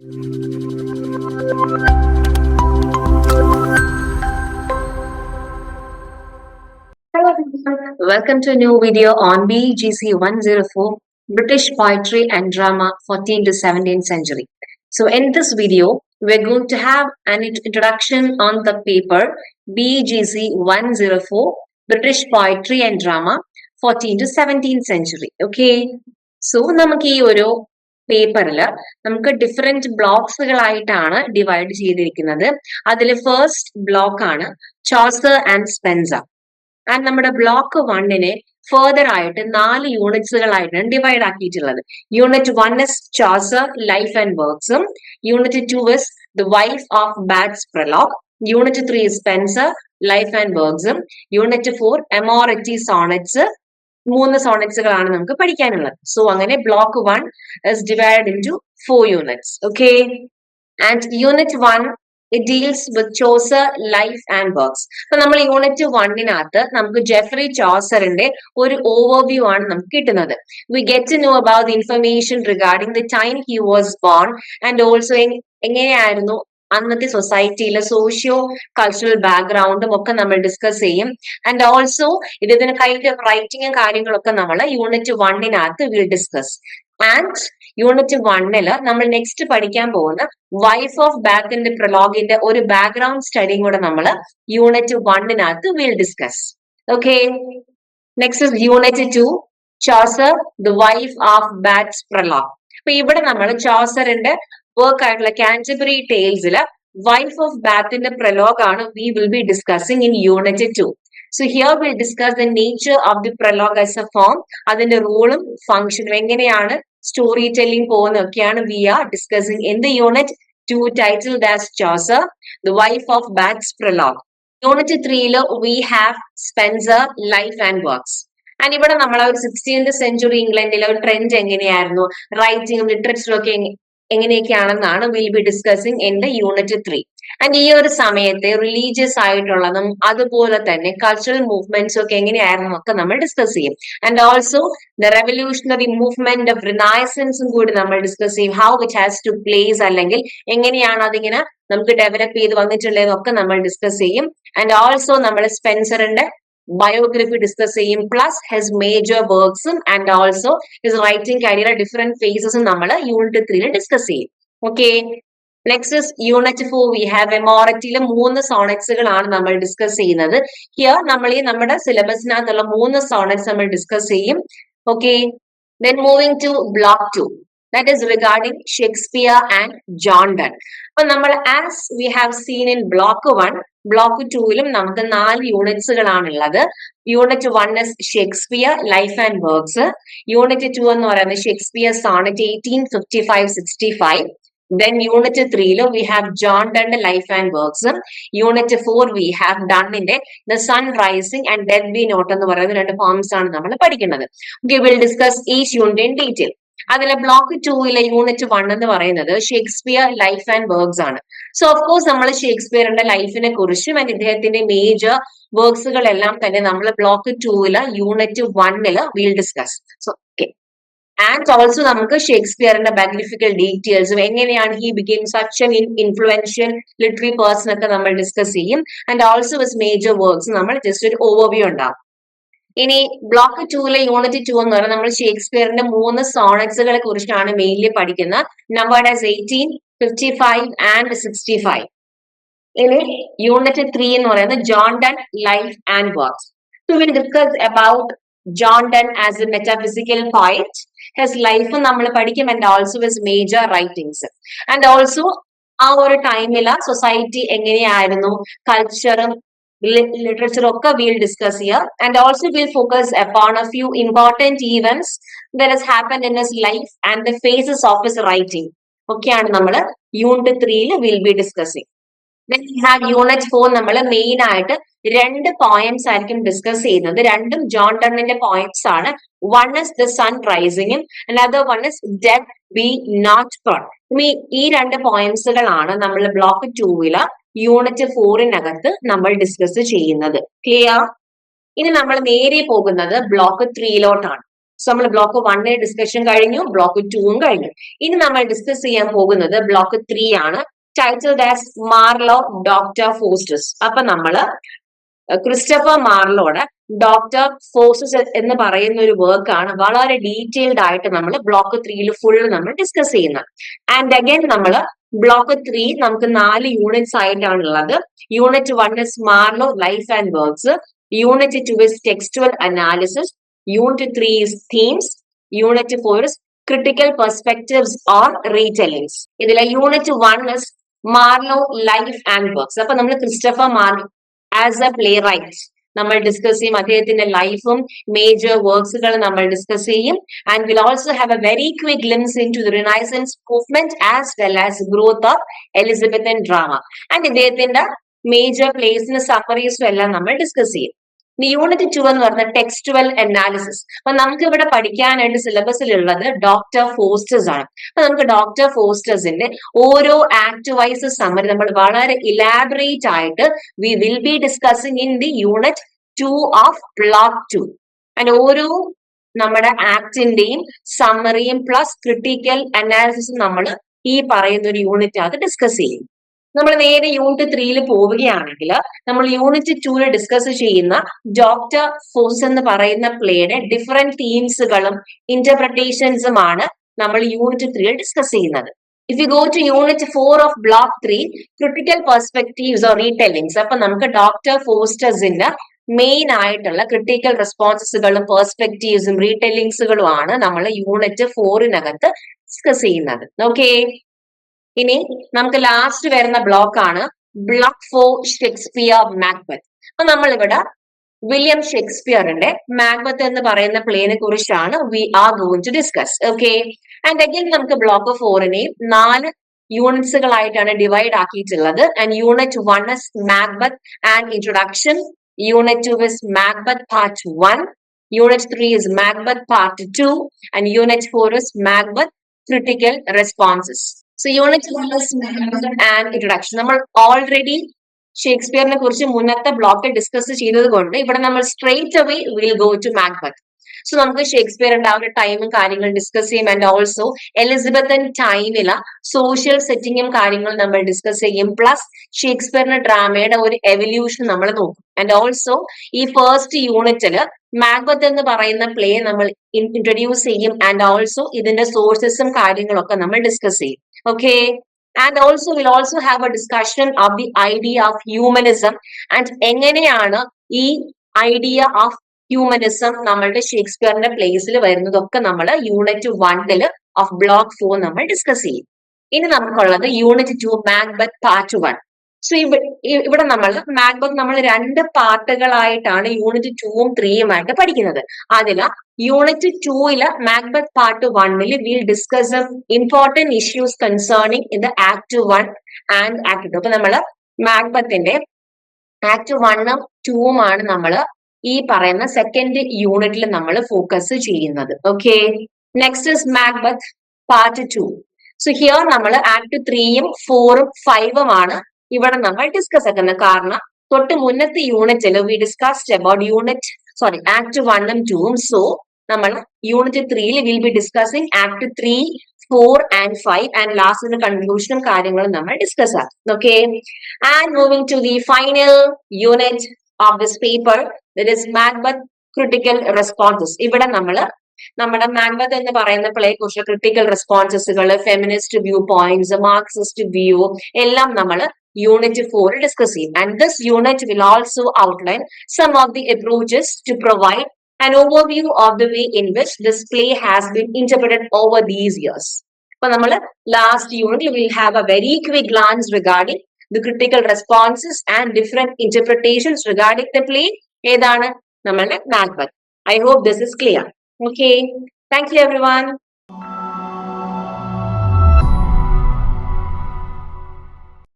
Hello everyone, welcome to a new video on BGC 104 British Poetry and Drama 14th to 17th century. So in this video, we're going to have an int- introduction on the paper BGC 104 British Poetry and Drama 14th to 17th century. Okay. So നമുക്ക് ഈ ഒരു പേപ്പറിൽ നമുക്ക് different ബ്ലോക്സുകളായിട്ടാണ് divide ചെയ്തിരിക്കുന്നത്. അതിൽ first block ആണ് Chaucer and Spenser and നമ്മുടെ block വണ്ണിനെ ഫെർദർ ആയിട്ട് നാല് യൂണിറ്റ്സുകളായിട്ടാണ് divide ആക്കിയിട്ടുള്ളത്. Unit one is Chaucer life and വർക്ക്സും unit two is the wife of Bath's prologue unit three Spenser life and വർക്ക്സും unit four Amoretti sonnets മൂന്ന് സോണറ്റ്സുകളാണ് നമുക്ക് പഠിക്കാനുള്ളത്. സോ അങ്ങനെ block one is divide into four units okay and unit one it deals with Chaucer life and works അപ്പൊ നമ്മൾ unit വണ്ണിനകത്ത് നമുക്ക് Jeffrey ചോസറിന്റെ ഒരു overview ആണ് നമുക്ക് കിട്ടുന്നത്. We get to know about information regarding the time he was born and also എങ്ങനെയായിരുന്നു അന്നത്തെ സൊസൈറ്റിയിലെ socio cultural ബാക്ക്ഗ്രൗണ്ടും ഒക്കെ നമ്മൾ ഡിസ്കസ് ചെയ്യും. ആൻഡ് ഓൾസോ ഇതിന് കൈൻഡ് ഓഫ് റൈറ്റിംഗും കാര്യങ്ങളൊക്കെ നമ്മൾ യൂണിറ്റ് വണ്ണിനകത്ത് വിൽ ഡിസ്കസ് ആൻഡ് യൂണിറ്റ് വണ്ണിൽ നമ്മൾ നെക്സ്റ്റ് പഠിക്കാൻ പോകുന്ന വൈഫ് ഓഫ് ബാക്കിന്റെ പ്രൊലോഗിന്റെ ഒരു ബാക്ക്ഗ്രൗണ്ട് സ്റ്റഡിയും കൂടെ നമ്മൾ unit വണ്ണിനകത്ത് will discuss okay next unit two Chaucer the wife of Bath's prologue അപ്പൊ ഇവിടെ നമ്മൾ ചോസറിന്റെ വർക്ക് ആയിട്ടുള്ള കാന്റബറി ടേൽസിൽ വൈഫ് ഓഫ് ബാത്തിന്റെ പ്രലോഗ് ആണ് we will be discussing in unit two so here will discuss the nature of the prologue as a form അതിന്റെ റോളും ഫംഗ്ഷനും എങ്ങനെയാണ് story telling പോകുന്നതൊക്കെയാണ് we are discussing in the unit two title that's Chaucer the wife of Bath's prologue unit ത്രീയിൽ we have Spenser life and works and ഇവിടെ നമ്മൾ ഒരു sixteenth century ഇംഗ്ലണ്ടിലെ ഒരു ട്രെൻഡ് എങ്ങനെയായിരുന്നു? റൈറ്റിംഗും ലിറ്ററേച്ചറും ഒക്കെ എങ്ങനെയൊക്കെയാണെന്നാണ് will be discussing in the unit three and ഈ ഒരു സമയത്തെ റിലീജിയസ് ആയിട്ടുള്ളതും അതുപോലെ തന്നെ കൾച്ചറൽ മൂവ്മെന്റ്സും ഒക്കെ എങ്ങനെയായിരുന്നു ഒക്കെ നമ്മൾ ഡിസ്കസ് ചെയ്യും. And also the revolutionary movement of റിനായസൻസും കൂടി നമ്മൾ ഡിസ്കസ് ചെയ്യും. How it has to place അല്ലെങ്കിൽ എങ്ങനെയാണ് അതിങ്ങനെ നമുക്ക് ഡെവലപ്പ് ചെയ്ത് വന്നിട്ടുള്ളതെന്നൊക്കെ നമ്മൾ ഡിസ്കസ് ചെയ്യും. ആൻഡ് ഓൾസോ നമ്മൾ സ്പെൻസറിന്റെ ബയോഗ്രഫി ഡിസ്കസ് ചെയ്യും. Plus his major വർക്ക്സും and also his writing career different ഫേസസും നമ്മൾ യൂണിറ്റ് ത്രീയിൽ ഡിസ്കസ് ചെയ്യും. Okay next unit four we have എമോററ്റിയിലെ മൂന്ന് സോണറ്റ്സുകളാണ് നമ്മൾ ഡിസ്കസ് ചെയ്യുന്നത്. ഹിയർ നമ്മൾ ഈ നമ്മുടെ സിലബസിനകത്തുള്ള മൂന്ന് സോണറ്റ്സ് നമ്മൾ ഡിസ്കസ് ചെയ്യും. Okay then moving to block two that is regarding Shakespeare and John Donne അപ്പൊ നമ്മൾ as we have seen in block one block ടൂവിലും നമുക്ക് നാല് യൂണിറ്റ്സുകളാണ് ഉള്ളത് unit one is Shakespeare life and works unit two എന്ന് പറയുന്നത് Shakespeare sonnet eighteen fifty five sixty five then unit ത്രീയിലും we have John Donne's life and works unit four we have ഡണ്ണിന്റെ the sun rising and dead be not എന്ന് പറയുന്ന രണ്ട് forms ആണ് നമ്മൾ പഠിക്കുന്നത്. Okay will discuss each unit in detail അതിലെ block ടൂയിലെ unit one എന്ന് പറയുന്നത് ഷേക്സ്പിയർ ലൈഫ് ആൻഡ് വർക്ക്സ് ആണ്. സോ ഓഫ് കോഴ്സ് നമ്മൾ ഷേക്സ്പിയറിന്റെ ലൈഫിനെ കുറിച്ചും ആൻഡ് ഇദ്ദേഹത്തിന്റെ മേജർ വർക്ക്സുകളെല്ലാം തന്നെ നമ്മൾ ബ്ലോക്ക് ടൂവിൽ യൂണിറ്റ് വണ്ണിൽ will discuss so okay and also നമുക്ക് ഷേക്സ്പിയറിന്റെ ബയോഗ്രഫിക്കൽ ഡീറ്റെയിൽസും എങ്ങനെയാണ് he became such an influential literary person ഒക്കെ നമ്മൾ ഡിസ്കസ് ചെയ്യും. And also his major works നമ്മൾ ജസ്റ്റ് ഒരു ഓവർവ്യൂ ഉണ്ടാവും. ഇനി ബ്ലോക്ക് ടൂവിലെ യൂണിറ്റ് ടു എന്ന് പറയുന്നത് നമ്മൾ ഷേക്സ്പിയറിന്റെ മൂന്ന് സോണറ്റ്സുകളെ കുറിച്ചാണ് മെയിൻലി പഠിക്കുന്നത്. Number as eighteen fifty five and sixty five ഇനി യൂണിറ്റ് ത്രീ എന്ന് പറയുന്നത് John Donne life and work to will discuss about John Donne as a metaphysical point his life നമ്മൾ പഠിക്കും and also his major writings and also ആ ഒരു ടൈമിൽ society എങ്ങനെയായിരുന്നു? കൾച്ചറും ലിറ്ററേച്ചറും ഒക്കെ വിൽ ഡിസ്കസ് ചെയ്യുക and also will focus upon a few important events that has happen in his life and the phases of his writing ഒക്കെയാണ് നമ്മൾ യൂണിറ്റ് ത്രീയിൽ will be discussing then you have unit four നമ്മൾ main ആയിട്ട് രണ്ട് poems ആയിരിക്കും discuss ചെയ്യുന്നത്. രണ്ടും John ടണ്ണിന്റെ പോയംസ് ആണ്. One is the sun റൈസിംഗും another one is death be not ഈ രണ്ട് പോയംസുകളാണ് നമ്മൾ ബ്ലോക്ക് ടൂവിൽ യൂണിറ്റ് ഫോറിനകത്ത് നമ്മൾ ഡിസ്കസ് ചെയ്യുന്നത്. ക്ലിയർ ഇനി നമ്മൾ നേരെ പോകുന്നത് ബ്ലോക്ക് ത്രീയിലോട്ടാണ് സോ നമ്മൾ ബ്ലോക്ക് വണ്ണെ ഡിസ്കഷൻ കഴിഞ്ഞു ബ്ലോക്ക് ടൂവും കഴിഞ്ഞു. ഇനി നമ്മൾ ഡിസ്കസ് ചെയ്യാൻ പോകുന്നത് ബ്ലോക്ക് ത്രീ ആണ്. Title as Marlowe doctor Faustus അപ്പൊ നമ്മൾ ക്രിസ്റ്റഫർ മാർലോടെ ഡോക്ടർ ഫോസ്റ്റസ് എന്ന് പറയുന്ന ഒരു വർക്കാണ് വളരെ ഡീറ്റെയിൽഡ് ആയിട്ട് നമ്മൾ ബ്ലോക്ക് ത്രീയിൽ ഫുൾ നമ്മൾ ഡിസ്കസ് ചെയ്യുന്നത്. ആൻഡ് അഗൈൻ നമ്മൾ ബ്ലോക്ക് ത്രീ നമുക്ക് നാല് യൂണിറ്റ്സ് ആയിട്ടാണ് ഉള്ളത് unit one is Marlowe life and works unit two is textual analysis unit three is themes unit four is critical perspectives or retellings ഇതിലെ unit one is Marlowe life and works അപ്പൊ നമ്മൾ Christopher Marlowe as a playwright നമ്മൾ discuss ചെയ്യും. അദ്ദേഹത്തിന്റെ ലൈഫും major വർക്ക്സുകൾ നമ്മൾ discuss ചെയ്യും. And will also have a very quick glimpse into the renaissance movement as well as growth of Elizabethan drama and ഇദ്ദേഹത്തിന്റെ മേജർ പ്ലേസിന് സമ്മറീസും എല്ലാം നമ്മൾ ഡിസ്കസ് ചെയ്യും. യൂണിറ്റ് ടു എന്ന് പറഞ്ഞ ടെക്സ്റ്റുവൽ അനാലിസിസ് അപ്പൊ നമുക്ക് ഇവിടെ പഠിക്കാനായിട്ട് സിലബസിൽ ഉള്ളത് ഡോക്ടർ ഫോസ്റ്റേഴ്സ് ആണ്. അപ്പൊ നമുക്ക് ഡോക്ടർ ഫോസ്റ്റേഴ്സിന്റെ ഓരോ ആക്ട് വൈസ് സമ്മറി നമ്മൾ വളരെ ഇലാബറേറ്റ് ആയിട്ട് we will be discussing in the unit two of block two and ഓരോ നമ്മുടെ ആക്ടിന്റെയും സമ്മറിയും പ്ലസ് ക്രിട്ടിക്കൽ അനാലിസിസും നമ്മൾ ഈ പറയുന്ന ഒരു യൂണിറ്റ് അത് ഡിസ്കസ് ചെയ്യും. നമ്മൾ നേരെ യൂണിറ്റ് ത്രീയിൽ പോവുകയാണെങ്കിൽ നമ്മൾ യൂണിറ്റ് ടൂവിൽ ഡിസ്കസ് ചെയ്യുന്ന ഡോക്ടർ ഫോസ് എന്ന് പറയുന്ന പ്ലേയുടെ ഡിഫറെന്റ് തീംസുകളും ഇന്റർപ്രിട്ടേഷൻസുമാണ് നമ്മൾ യൂണിറ്റ് ത്രീയിൽ ഡിസ്കസ് ചെയ്യുന്നത്. If you go to unit four of block three critical perspectives or retellings അപ്പൊ നമുക്ക് ഡോക്ടർ ഫോസ്റ്റേഴ്സിന്റെ മെയിൻ ആയിട്ടുള്ള ക്രിട്ടിക്കൽ റെസ്പോൺസസുകളും പെർസ്പെക്ടീവ്സും റീടെല്ലിങ്സുകളും ആണ് നമ്മൾ യൂണിറ്റ് ഫോറിനകത്ത് ഡിസ്കസ് ചെയ്യുന്നത്. ഓക്കെ ഇനി നമുക്ക് ലാസ്റ്റ് വരുന്ന ബ്ലോക്ക് ആണ് ബ്ലോക്ക് ഫോർ ഷേക്സ്പിയർ മാക്ബത്ത് അപ്പൊ നമ്മളിവിടെ വില്യം ഷേക്സ്പിയറിന്റെ മാക്ബത്ത് എന്ന് പറയുന്ന പ്ലേനെ കുറിച്ചാണ് we are going to discuss okay and again നമുക്ക് ബ്ലോക്ക് ഫോറിനെയും നാല് യൂണിറ്റ്സുകളായിട്ടാണ് divide ആക്കിയിട്ടുള്ളത്. And unit one is Macbeth and introduction unit two is Macbeth part one unit three is Macbeth part two and unit four is Macbeth critical responses so unit and introduction നമ്മൾ already ഷേക്സ്പിയറിനെ കുറിച്ച് മുന്നത്തെ ബ്ലോക്കിൽ discuss ചെയ്തത് കൊണ്ട് ഇവിടെ നമ്മൾ straight away will go to Macbeth so നമുക്ക് ഷേക്സ്പിയറിന്റെ ആ ഒരു ടൈമും കാര്യങ്ങളും ഡിസ്കസ് ചെയ്യും. ആൻഡ് ഓൾസോ എലിസബത്തൻ ടൈമില സോഷ്യൽ സെറ്റിങ്ങും കാര്യങ്ങളും നമ്മൾ ഡിസ്കസ് ചെയ്യും. പ്ലസ് ഷേക്സ്പിയറിന്റെ ഡ്രാമയുടെ ഒരു എവല്യൂഷൻ നമ്മൾ നോക്കും. ആൻഡ് ഓൾസോ ഈ ഫസ്റ്റ് യൂണിറ്റിൽ മാഗ്ബത്ത് എന്ന് പറയുന്ന പ്ലേ നമ്മൾ ഇൻട്രൊഡ്യൂസ് ചെയ്യും. ആൻഡ് ഓൾസോ ഇതിന്റെ സോഴ്സസും കാര്യങ്ങളൊക്കെ നമ്മൾ ഡിസ്കസ് ചെയ്യും. Okay and also we'll also have a discussion of the idea of humanism. And എങ്ങനെയാണ് ഈ ഐഡിയ ഓഫ് ഹ്യൂമനിസം നമ്മളുടെ ഷേക്സ്പിയറിന്റെ പ്ലേസിൽ വരുന്നതൊക്കെ നമ്മൾ യൂണിറ്റ് വണ്ണിൽ ഓഫ് ബ്ലോക്ക് ഫോർ നമ്മൾ ഡിസ്കസ് ചെയ്യും. ഇനി നമുക്കുള്ളത് unit two Macbeth part one so ഇവിടെ നമ്മൾ മാക്ബത്ത് നമ്മൾ രണ്ട് പാർട്ടുകളായിട്ടാണ് യൂണിറ്റ് ടൂവും ത്രീയുമായിട്ട് പഠിക്കുന്നത്. അതിൽ യൂണിറ്റ് ടൂയിൽ മാക്ബത്ത് പാർട്ട് വണ്ണിൽ will discuss important issues concerning in the act one and act two അപ്പൊ നമ്മൾ മാക്ബത്തിന്റെ ആക്ട് വണ്ണും ടൂവും ആണ് നമ്മൾ ഈ പറയുന്ന സെക്കൻഡ് യൂണിറ്റിൽ നമ്മൾ ഫോക്കസ് ചെയ്യുന്നത്. Okay next is Macbeth part two so here നമ്മൾ ആക്ട് ത്രീയും ഫോറും ഫൈവും ആണ് ഇവിടെ നമ്മൾ ഡിസ്കസ് ആക്കുന്നത്. കാരണം തൊട്ട് മുന്നത്തെ യൂണിറ്റിൽ we discussed about unit sorry act വണ്ണും ടൂവും സോ നമ്മൾ യൂണിറ്റ് ത്രീയിൽ will be discussing act three four and five and ലാസ്റ്റിന്റെ കൺക്ലൂഷനും കാര്യങ്ങളും നമ്മൾ ഡിസ്കസ് ആക്കും. Okay and moving to the final unit of this paper that is Macbeth critical responses ഇവിടെ നമ്മൾ നമ്മുടെ മാൻബത്ത് എന്ന് പറയുന്ന പ്ലേയെ കുറിച്ച് critical റെസ്പോൺസസുകൾ feminist view points Marxist view എല്ലാം നമ്മൾ യൂണിറ്റ് ഫോർ ഡിസ്കസ് ചെയ്യും. And this unit will also outline some of the approaches to provide an overview of the way in which this play has been interpreted over these years അപ്പൊ നമ്മൾ last unit will have a very quick glance regarding the critical responses and different interpretations regarding the play ഏതാണ് നമ്മളുടെ Macbeth I hope this is clear okay thank you everyone